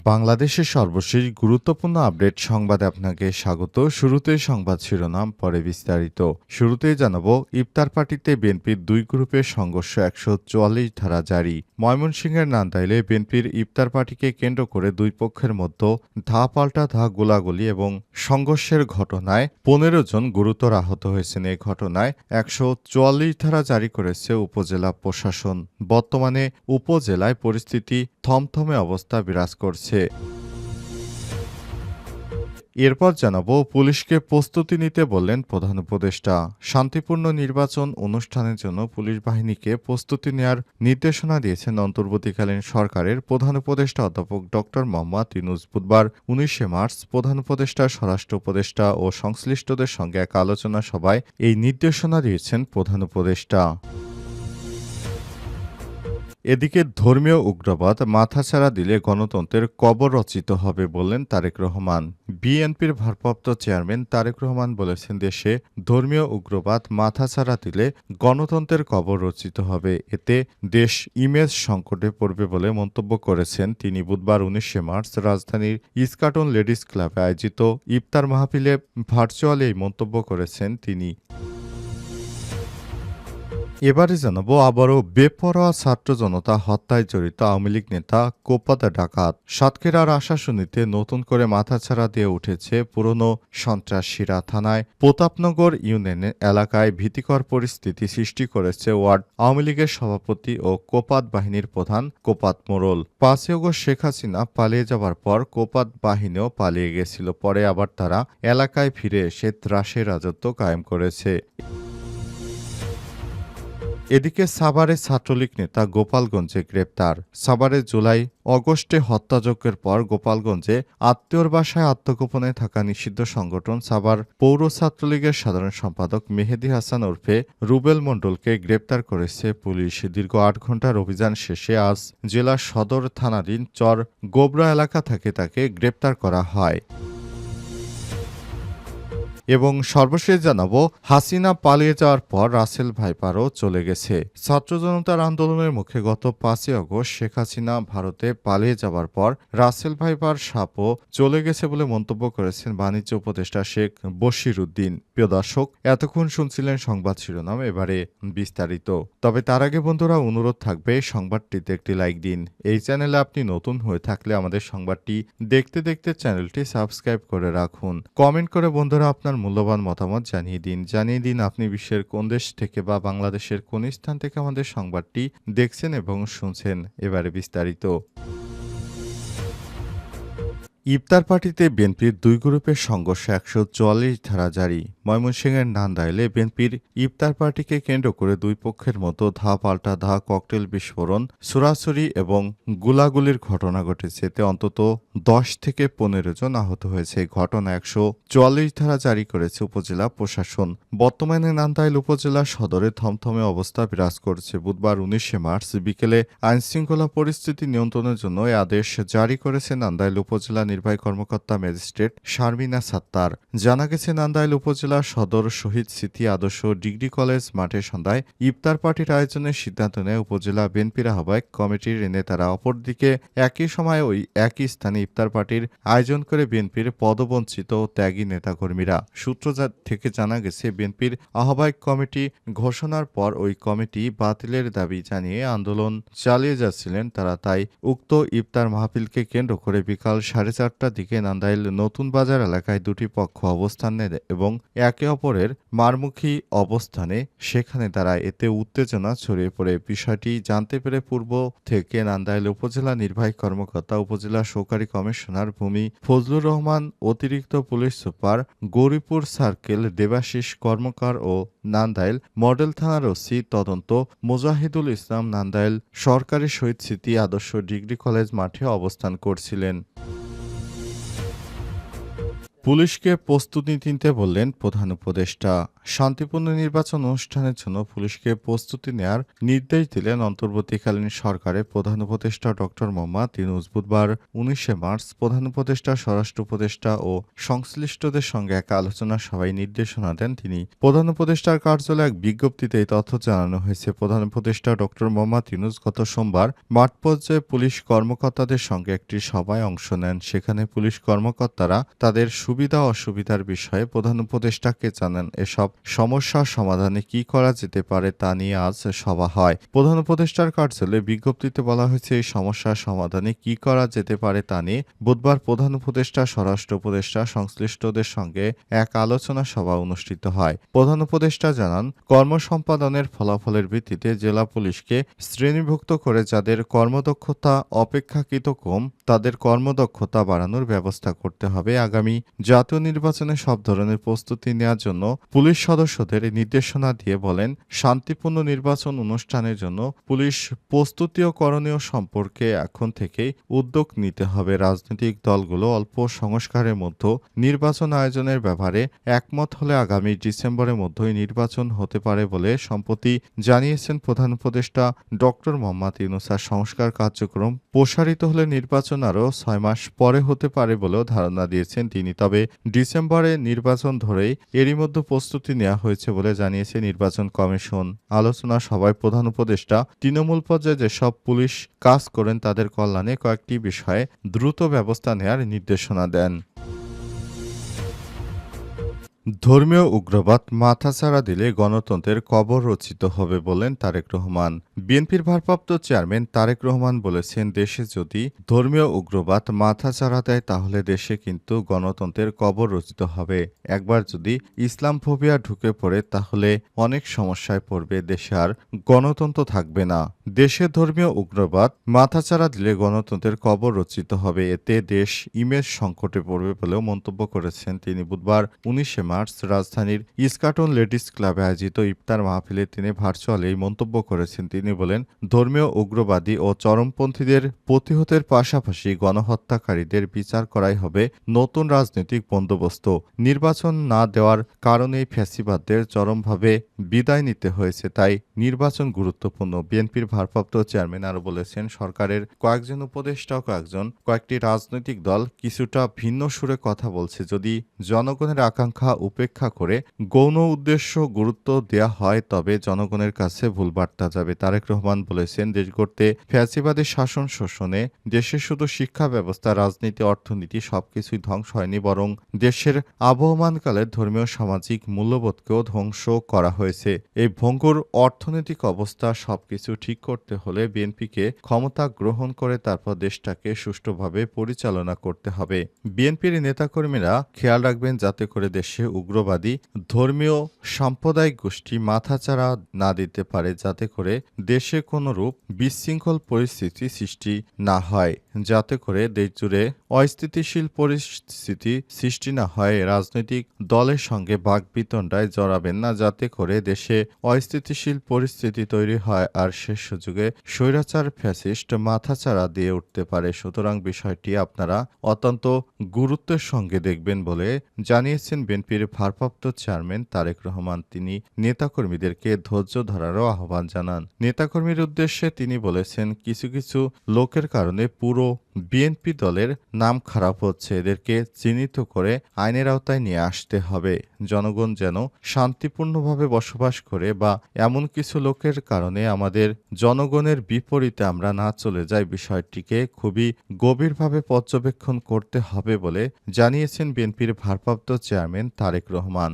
বাংলাদেশের সর্বশেষ গুরুত্বপূর্ণ আপডেট সংবাদে আপনাকে স্বাগত। শুরুতেই সংবাদ শিরোনাম, পরে বিস্তারিত। শুরুতেই জানাব, ইফতার পার্টিতে বিএনপির দুই গ্রুপের সংঘর্ষ একশো চুয়াল্লিশ ধারা জারি। ময়মনসিংহের নান্দাইলে বিএনপির ইফতার পার্টিকে কেন্দ্র করে দুই পক্ষের মধ্যে ধা পাল্টা ধা গোলাগুলি এবং সংঘর্ষের ঘটনায় পনেরো জন গুরুতর আহত হয়েছেন। এই ঘটনায় একশো চুয়াল্লিশ ধারা জারি করেছে উপজেলা প্রশাসন। বর্তমানে উপজেলায় পরিস্থিতি থমথমে অবস্থা বিরাজ করছে। এরপর জানাব, পুলিশকে প্রস্তুতি নিতে বললেন প্রধান উপদেষ্টা। শান্তিপূর্ণ নির্বাচন অনুষ্ঠানের জন্য পুলিশ বাহিনীকে প্রস্তুতি নেয়ার নির্দেশনা দিয়েছেন অন্তর্বর্তীকালীন সরকারের প্রধান উপদেষ্টা অধ্যাপক ড মোহাম্মদ ইনুজ বুধবার, উনিশে মার্চ, প্রধান উপদেষ্টা, স্বরাষ্ট্র উপদেষ্টা ও সংশ্লিষ্টদের সঙ্গে এক আলোচনা সভায় এই নির্দেশনা দিয়েছেন প্রধান উপদেষ্টা। এদিকে ধর্মীয় উগ্রবাদ মাথাছাড়া দিলে গণতন্ত্রের কবর রচিত হবে বললেন তারেক রহমান। বিএনপির ভারপ্রাপ্ত চেয়ারম্যান তারেক রহমান বলেছেন দেশে ধর্মীয় উগ্রবাদ মাথাছাড়া দিলে গণতন্ত্রের কবর রচিত হবে। এতে দেশ ইমেজ সংকটে পড়বে বলে মন্তব্য করেছেন। তিনি বুধবার উনিশে মার্চ রাজধানীর ইস্কাটন লেডিস ক্লাবে আয়োজিত ইফতার মাহফিলে ভার্চুয়াল এই মন্তব্য করেছেন তিনি। এবারে জানাব আবারও বেপরোয়া ছাত্র জনতা হত্যায় জড়িত আওয়ামী লীগ নেতা কোপাদা ডাকাত। সাতক্ষীরার আশাশুনিতে নতুন করে মাথাছাড়া দিয়ে উঠেছে পুরনো সন্ত্রাসীরা। থানায় প্রতাপনগর ইউনিয়ন এলাকায় ভীতিকর পরিস্থিতি সৃষ্টি করেছে ওয়ার্ড। আওয়ামী লীগের সভাপতি ও কোপাত বাহিনীর প্রধান কোপাত মোড়ল পাঁচই অগস্ট শেখ হাসিনা পালিয়ে যাবার পর কোপাত বাহিনীও পালিয়ে গেছিল। পরে আবার তারা এলাকায় ফিরে এসে ত্রাসের রাজত্ব কায়েম করেছে। এদিকে সাভারে ছাত্রলীগ নেতা গোপালগঞ্জে গ্রেপ্তার। সাভারে জুলাই, অগস্টে হত্যাযজ্ঞের পর গোপালগঞ্জে আত্মীয়র বাসায় আত্মগোপনে থাকা নিষিদ্ধ সংগঠন সাভার পৌর ছাত্রলীগের সাধারণ সম্পাদক মেহেদি হাসান ওরফে রুবেল মণ্ডলকে গ্রেপ্তার করেছে পুলিশ। দীর্ঘ আট ঘণ্টার অভিযান শেষে আজ জেলার সদর থানাধীন চর গোবরা এলাকা থেকে তাকে গ্রেপ্তার করা হয়। এবং সর্বশেষ জানাব, হাসিনা পালিয়ে যাওয়ার পর রাসেল ভাইপারও চলে গেছে। ছাত্র জনতার আন্দোলনের মুখে গত পাঁচই আগস্ট শেখ হাসিনা ভারতে পালিয়ে যাওয়ার পর রাসেল ভাইপার সাপও চলে গেছে বলে মন্তব্য করেছেন বাণিজ্য উপদেষ্টা শেখ বশির উদ্দিন। প্রিয় দর্শক, এতক্ষণ শুনছিলেন সংবাদ শিরোনাম, এবারে বিস্তারিত। তবে তার আগে বন্ধুরা, অনুরোধ থাকবে, সংবাদটিতে একটি লাইক দিন। এই চ্যানেলে আপনি নতুন হয়ে থাকলে আমাদের সংবাদটি দেখতে দেখতে চ্যানেলটি সাবস্ক্রাইব করে রাখুন। কমেন্ট করে বন্ধুরা, আপনার মূল্যবান মতামত জানিয়ে দিন। জানিয়ে দিন আপনি বিশ্বের কোন দেশ থেকে বা বাংলাদেশের কোন স্থান থেকে আমাদের সংবাদটি দেখছেন এবং শুনছেন। এবারে বিস্তারিত। ইফতার পার্টিতে বিএনপির দুই গ্রুপের সংঘর্ষে একশো চুয়াল্লিশ ধারা জারি। ময়মনসিংহের নান্দাইলে বিএনপির ইফতার পার্টিকে কেন্দ্র করে দুই পক্ষের মতো ধা পাল্টা ধা ককটেল বিস্ফোরণ সুরাসুরি এবং গুলাগুলির ঘটনা ঘটেছে। এতে অন্তত দশ থেকে পনেরো জন আহত হয়েছে। এই ঘটনা একশো চুয়াল্লিশ ধারা জারি করেছে উপজেলা প্রশাসন। বর্তমানে নান্দাইল উপজেলা সদরে থমথমে অবস্থা বিরাজ করছে। বুধবার উনিশে মার্চ বিকেলে আইনশৃঙ্খলা পরিস্থিতি নিয়ন্ত্রণের জন্য এই আদেশ জারি করেছে নান্দাইল উপজেলা নির্বাহী কর্মকর্তা ম্যাজিস্ট্রেট শারমিনা সাত্তার। জানা গেছে, নান্দাইল উপজেলা সদর শহীদ স্মৃতি আদর্শ ডিগ্রি কলেজ মাঠে সন্ধ্যায় ইফতার পার্টির আয়োজনের সিদ্ধান্ত নেয় উপজেলা বিএনপির আহ্বায়ক কমিটির নেতারা। অপরদিকে একই সময় ওই একই স্থানে ইফতার পার্টির আয়োজন করে বিএনপির পদবঞ্চিত ত্যাগী নেতাকর্মীরা। সূত্র থেকে জানা গেছে, বিএনপির আহ্বায়ক কমিটি ঘোষণার পর ওই কমিটি বাতিলের দাবি জানিয়ে আন্দোলন চালিয়ে যাচ্ছিলেন তারা। তাই উক্ত ইফতার মাহফিলকে কেন্দ্র করে বিকাল সাড়ে চারটার দিকে নান্দাইল নতুন বাজার এলাকায় দুটি পক্ষ অবস্থান নেয় এবং একে অপরের মারমুখী অবস্থানে সেখানে তারা এতে উত্তেজনা ছড়িয়ে পড়ে। বিষয়টি জানতে পেরে পূর্ব থেকে নান্দাইল উপজেলা নির্বাহী কর্মকর্তা, উপজেলা সহকারী কমিশনার ভূমি ফজলুর রহমান, অতিরিক্ত police super Gauripur circle, Debashis Karmakar ও নান্দাইল, মডেল থানার ওসি তদন্ত, মুজাহিদুল ইসলাম নান্দাইল, সরকারি শহীদ স্মৃতি আদর্শ ডিগ্রি কলেজ মাঠে অবস্থান করছিলেন। পুলিশকে প্রস্তুতি নিতে বললেন প্রধান উপদেষ্টা। শান্তিপূর্ণ নির্বাচন অনুষ্ঠানের জন্য পুলিশকে প্রস্তুতি নেয়ার নির্দেশ দিলেন অন্তর্বর্তীকালীন সরকারের প্রধান উপদেষ্টা ডক্টর মোহাম্মদ ইউনুস। বুধবার উনিশে মার্চ প্রধান উপদেষ্টা, স্বরাষ্ট্র উপদেষ্টা ও সংশ্লিষ্টদের সঙ্গে এক আলোচনা সভায় নির্দেশনা দেন তিনি। প্রধান উপদেষ্টার কার্যালয়ে এক বিজ্ঞপ্তিতে এই তথ্য জানানো হয়েছে। প্রধান উপদেষ্টা ডক্টর মোহাম্মদ ইউনুস গত সোমবার মাঠ পর্যায়ে পুলিশ কর্মকর্তাদের সঙ্গে একটি সভায় অংশ নেন। সেখানে পুলিশ কর্মকর্তারা তাদের সুবিধা অসুবিধার বিষয়ে প্রধান উপদেষ্টাকে জানান, এসব সমস্যার সমাধানে কি করা যেতে পারে তা নিয়ে আজ সভা হয়। প্রধান উপদেষ্টার কার্যালয়ে বিজ্ঞপ্তিতে বলা হয়েছে, এই সমস্যার সমাধানে কি করা যেতে পারে তা নিয়ে বুধবার প্রধান উপদেষ্টা, স্বরাষ্ট্র উপদেষ্টা, সংশ্লিষ্টদের সঙ্গে এক আলোচনা সভা অনুষ্ঠিত হয়। প্রধান উপদেষ্টা জানান, কর্মসম্পাদনের ফলাফলের ভিত্তিতে জেলা পুলিশকে শ্রেণীভুক্ত করে যাদের কর্মদক্ষতা অপেক্ষাকৃত কম, তাদের কর্মদক্ষতা বাড়ানোর ব্যবস্থা করতে হবে। আগামী জাতীয় নির্বাচনে সব ধরনের প্রস্তুতি নেওয়ার জন্য পুলিশ সদস্যদের নির্দেশনা দিয়ে বলেন, শান্তিপূর্ণ নির্বাচন অনুষ্ঠানের জন্য পুলিশ প্রস্তুতি ও করণীয় সম্পর্কে এখন থেকেই উদ্যোগ নিতে হবে। রাজনৈতিক দলগুলো অল্প সংস্কারের মধ্যে নির্বাচন আয়োজনের ব্যাপারে একমত হলে আগামী ডিসেম্বরের মধ্যেই নির্বাচন হতে পারে বলে সম্প্রতি জানিয়েছেন প্রধান উপদেষ্টা ডক্টর মোহাম্মদ ইউনুসার সংস্কার কার্যক্রম প্রসারিত হলে নির্বাচন আরও ছয় মাস পরে হতে পারে বলেও ধারণা দিয়েছেন তিনি। তবে ডিসেম্বরে নির্বাচন ধরেই এরই মধ্যে প্রস্তুতি নেওয়া হয়েছে বলে জানিয়েছে নির্বাচন কমিশন। আলোচনা সভায় প্রধান উপদেষ্টা তৃণমূল পর্যায়ে যেসব পুলিশ কাজ করেন তাদের কল্যাণে কয়েকটি বিষয়ে দ্রুত ব্যবস্থা নেয়ার নির্দেশনা দেন। ধর্মীয় উগ্রবাদ মাথাচাড়া দিলে গণতন্ত্রের কবর রচিত হবে বলেন তারেক রহমান। বিএনপির ভারপ্রাপ্ত চেয়ারম্যান তারেক রহমান বলেছেন, দেশে যদি ধর্মীয় উগ্রবাদ মাথাচাড়া দেয়, তাহলে দেশে কিন্তু গণতন্ত্রের কবর রচিত হবে। একবার যদি ইসলাম ফোবিয়া ঢুকে পড়ে, তাহলে অনেক সমস্যায় পড়বে। দেশে আর গণতন্ত্র থাকবে না। দেশে ধর্মীয় উগ্রবাদ মাথাচাড়া দিলে গণতন্ত্রের কবর রচিত হবে। এতে দেশ ইমেজ সংকটে পড়বে বলেও মন্তব্য করেছেন তিনি বুধবার উনিশে মার্চ রাজধানীর ইস্কাটন লেডিস ক্লাবে আয়োজিত ইফতার মাহফিলে তিনি ভার্চুয়ালি এই মন্তব্য করেছেন। তিনি বলেন, ধর্মীয় উগ্রবাদী ও চরমপন্থীদের প্রতিহতের পাশাপাশি গণহত্যাকারীদের বিচার করাই হবে নতুন রাজনৈতিক বন্দোবস্ত। নির্বাচন না দেওয়ার কারণেই ফ্যাসিবাদদের চরমভাবে বিদায় নিতে হয়েছে, তাই নির্বাচন গুরুত্বপূর্ণ। বিএনপির ভারপ্রাপ্ত চেয়ারম্যান আরও বলেছেন, সরকারের কয়েকজন উপদেষ্টা কয়েকজন, কয়েকটি রাজনৈতিক দল কিছুটা ভিন্ন সুরে কথা বলছে। যদি জনগণের আকাঙ্ক্ষা উপেক্ষা করে গৌণ উদ্দেশ্য গুরুত্ব দেয়া হয়, তবে জনগণের কাছে ভুল বার্তা যাবে। তারেক রহমান বলেছেন দেশ গড়তে ফ্যাসিবাদী শাসন শোষণে দেশে শুধু শিক্ষা ব্যবস্থা, রাজনীতি, অর্থনীতি সবকিছুই ধ্বংস হয়নি, বরং দেশের আবহমানকালে ধর্মীয় সামাজিক মূল্যবোধকেও ধ্বংস করা হয়েছে। এই ভঙ্গুর অর্থনৈতিক অবস্থা সবকিছু ঠিক করতে হলে বিএনপিকে ক্ষমতা গ্রহণ করে তারপর দেশটাকে সুষ্ঠুভাবে পরিচালনা করতে হবে। বিএনপির নেতাকর্মীরা খেয়াল রাখবেন, যাতে করে দেশে উগ্রবাদী ধর্মীয় সাম্প্রদায়িক গোষ্ঠী মাথাচাড়া না দিতে পারে যাতে করে দেশে কোনো রূপ বিশৃঙ্খল পরিস্থিতি সৃষ্টি না হয়, যাতে করে দেশ জুড়ে অস্থিতিশীল পরিস্থিতি সৃষ্টি না হয়। রাজনৈতিক দলের সঙ্গে বাকবিতণ্ডায় জড়াবেন না, যাতে করে দেশে অস্থিতিশীল পরিস্থিতি তৈরি হয় আর শেষ সুযোগে স্বৈরাচার ফ্যাসিস্ট মাথাচাড়া দিয়ে উঠতে পারে। সুতরাং বিষয়টি আপনারা অত্যন্ত গুরুত্বের সঙ্গে দেখবেন বলে জানিয়েছেন বিএনপির ভারপ্রাপ্ত চেয়ারম্যান তারেক রহমান তিনি নেতাকর্মীদেরকে ধৈর্য ধরারও আহ্বান জানান। নেতাকর্মীর উদ্দেশ্যে তিনি বলেছেন, কিছু কিছু লোকের কারণে পুরো বিএনপি দলের নাম খারাপ হচ্ছে, এদেরকে চিহ্নিত করে আইনের আওতায় নিয়ে আসতে হবে। জনগণ যেন শান্তিপূর্ণভাবে বসবাস করে বা এমন কিছু লোকের কারণে আমাদের জনগণের বিপরীতে আমরা না চলে যাই বিষয়টিকে খুবই গভীরভাবে পর্যবেক্ষণ করতে হবে বলে জানিয়েছেন বিএনপির ভারপ্রাপ্ত চেয়ারম্যান তারেক রহমান।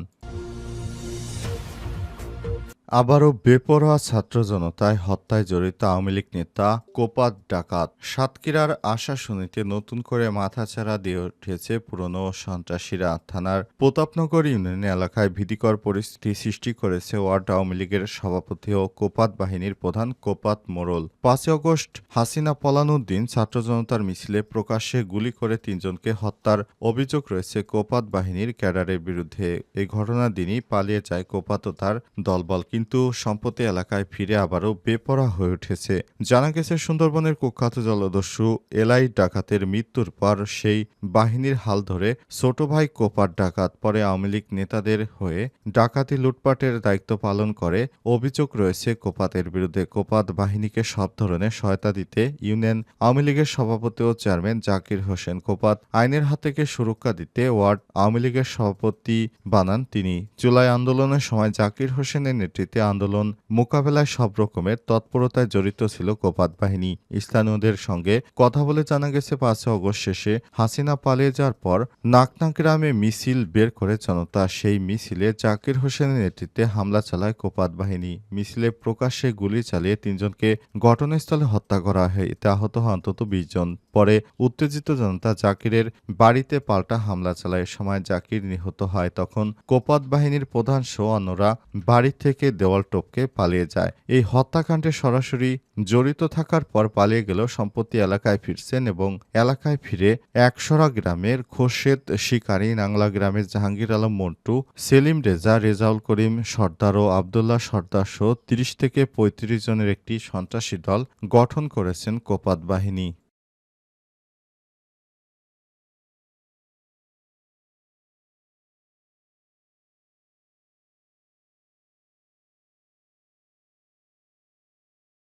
আবারও বেপরোয়া ছাত্র জনতায় হত্যায় জড়িত আওয়ামী লীগ নেতা কোপাত ডাকাত। সাতক্ষীরার আশা শুনিতে নতুন করে মাথাচাড়া দিয়ে উঠেছে পুরনো সন্ত্রাসীরা। থানার প্রতাপনগর ইউনিয়ন এলাকায় ভীতিকর পরিস্থিতি সৃষ্টি করেছে ওয়ার্ড আওয়ামী লীগের সভাপতি ও কোপাত বাহিনীর প্রধান কোপাত মোরল। পাঁচই আগস্ট হাসিনা পলানোর দিন ছাত্র জনতার মিছিলে প্রকাশ্যে গুলি করে তিনজনকে হত্যার অভিযোগ রয়েছে কোপাত বাহিনীর ক্যাডারের বিরুদ্ধে। এই ঘটনার দিনই পালিয়ে যায় কোপাত ও তার দলবল কিন্তু সম্পত্তি এলাকায় ফিরে আবারও বেপরা হয়ে উঠেছে। জানা গেছে, সুন্দরবনের কুখ্যাত জলদস্যু এলাই ডাকাতের মৃত্যুর পর সেই বাহিনীর হাল ধরে ছোট ভাই কোপার ডাকাত, পরে আওয়ামী লীগ নেতাদের হয়ে ডাকাতি লুটপাটের দায়িত্ব পালন করে। অভিযোগ রয়েছে, কোপাতের বিরুদ্ধে কোপাত বাহিনীকে সব ধরনের সহায়তা দিতে ইউনিয়ন আওয়ামী লীগের সভাপতি ও চেয়ারম্যান জাকির হোসেন কোপাত আইনের হাত থেকে সুরক্ষা দিতে ওয়ার্ড আওয়ামী লীগের সভাপতি বানান তিনি। জুলাই আন্দোলনের সময় জাকির হোসেনের নেতৃত্বে আন্দোলন মোকাবেলায় সব রকমের তৎপরতায় জড়িত ছিল কোপাত বাহিনী। স্থানীয়দের সঙ্গে কথা বলে জানা গেছে, পাঁচই অগস্ট শেষে হাসিনা পালিয়ে যাওয়ার পর নাকনা গ্রামে মিছিল বের করে জনতা সেই মিছিলে জাকির হোসেনের নেতৃত্বে হামলা চালায় কোপাত বাহিনী। মিছিলে প্রকাশ্যে গুলি চালিয়ে তিনজনকে ঘটনাস্থলে হত্যা করা হয়। এতে আহত হয় অন্তত বিশ জন। পরে উত্তেজিত জনতা জাকিরের বাড়িতে পাল্টা হামলা চালায়। সময় জাকির নিহত হয়। তখন কোপাত বাহিনীর প্রধান সহ অন্যরা বাড়ি থেকে দেওয়াল টপকে পালিয়ে যায়। এই হত্যাকাণ্ডে সরাসরি জড়িত থাকার পর পালিয়ে গেলেও সম্পত্তি এলাকায় ফিরছেন এবং এলাকায় ফিরে একসরা গ্রামের খোরশেদ শিকারী নাংলা গ্রামের জাহাঙ্গীর আলম মন্টু, সেলিম রেজা, রেজাউল করিম সর্দার ও আবদুল্লাহ সর্দার সহ তিরিশ থেকে পঁয়ত্রিশ জনের একটি সন্ত্রাসী দল গঠন করেছেন কোপাত বাহিনী।